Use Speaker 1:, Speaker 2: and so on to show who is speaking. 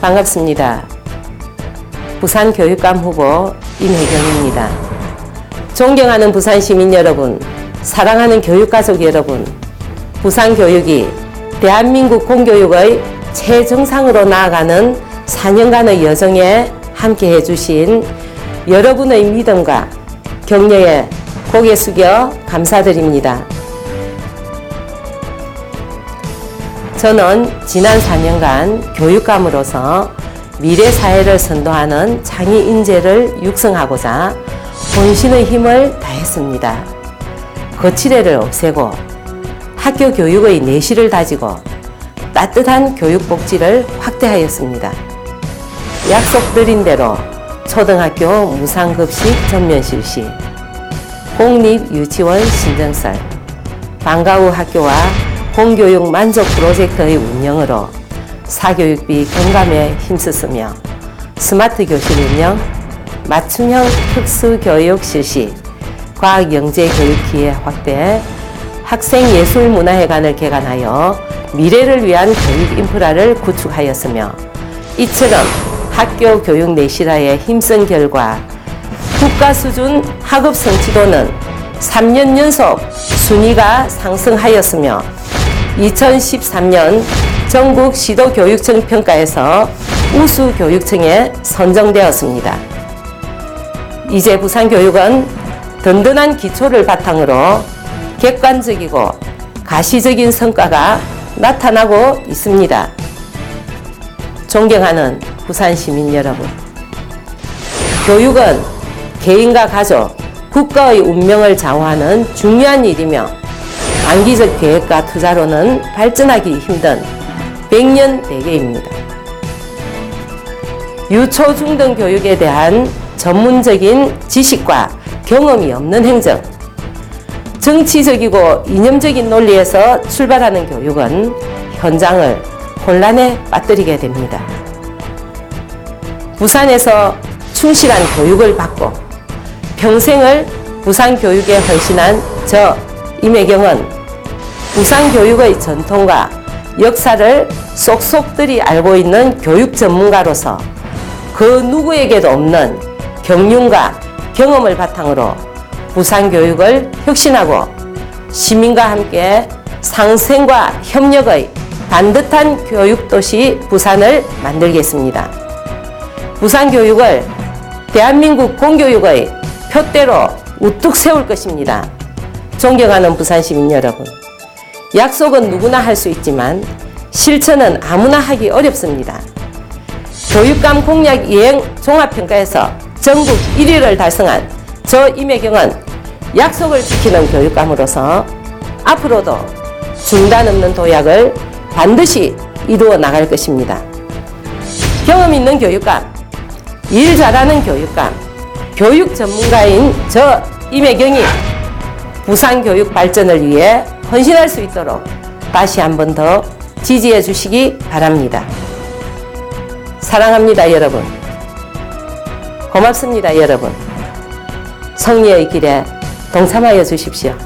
Speaker 1: 반갑습니다. 부산 교육감 후보 임혜경입니다. 존경하는 부산 시민 여러분, 사랑하는 교육가족 여러분, 부산 교육이 대한민국 공교육의 최정상으로 나아가는 4년간의 여정에 함께 해주신 여러분의 믿음과 격려에 고개 숙여 감사드립니다. 저는 지난 4년간 교육감으로서 미래 사회를 선도하는 창의 인재를 육성하고자 본신의 힘을 다했습니다. 거치대를 없애고 학교 교육의 내실을 다지고 따뜻한 교육 복지를 확대하였습니다. 약속드린 대로 초등학교 무상급식 전면 실시, 공립 유치원 신정설, 방과 후 학교와 공교육 만족 프로젝트의 운영으로 사교육비 경감에 힘쓰며 스마트 교실 운영, 맞춤형 특수교육 실시, 과학영재 교육 기회 확대, 학생예술문화회관을 개관하여 미래를 위한 교육 인프라를 구축하였으며 이처럼 학교 교육 내실화에 힘쓴 결과 국가 수준 학업 성취도는 3년 연속 순위가 상승하였으며 2013년 전국 시도교육청 평가에서 우수 교육청에 선정되었습니다. 이제 부산교육은 든든한 기초를 바탕으로 객관적이고 가시적인 성과가 나타나고 있습니다. 존경하는 부산 시민 여러분. 교육은 개인과 가족, 국가의 운명을 좌우하는 중요한 일이며 단기적 계획과 투자로는 발전하기 힘든 백년 대계입니다. 유초 중등 교육에 대한 전문적인 지식과 경험이 없는 행정, 정치적이고 이념적인 논리에서 출발하는 교육은 현장을 혼란에 빠뜨리게 됩니다. 부산에서 충실한 교육을 받고 평생을 부산 교육에 헌신한 저 임혜경은 부산 교육의 전통과 역사를 쏙쏙들이 알고 있는 교육 전문가로서 그 누구에게도 없는 경륜과 경험을 바탕으로 부산 교육을 혁신하고 시민과 함께 상생과 협력의 반듯한 교육도시 부산을 만들겠습니다. 부산 교육을 대한민국 공교육의 표대로 우뚝 세울 것입니다. 존경하는 부산 시민 여러분. 약속은 누구나 할 수 있지만 실천은 아무나 하기 어렵습니다. 교육감 공약 이행 종합평가에서 전국 1위를 달성한 저 임혜경은 약속을 지키는 교육감으로서 앞으로도 중단 없는 도약을 반드시 이루어 나갈 것입니다. 경험 있는 교육감, 일 잘하는 교육감, 교육 전문가인 저 임혜경이 부산 교육 발전을 위해 헌신할 수 있도록 다시 한 번 더 지지해 주시기 바랍니다. 사랑합니다, 여러분. 고맙습니다, 여러분. 성리의 길에 동참하여 주십시오.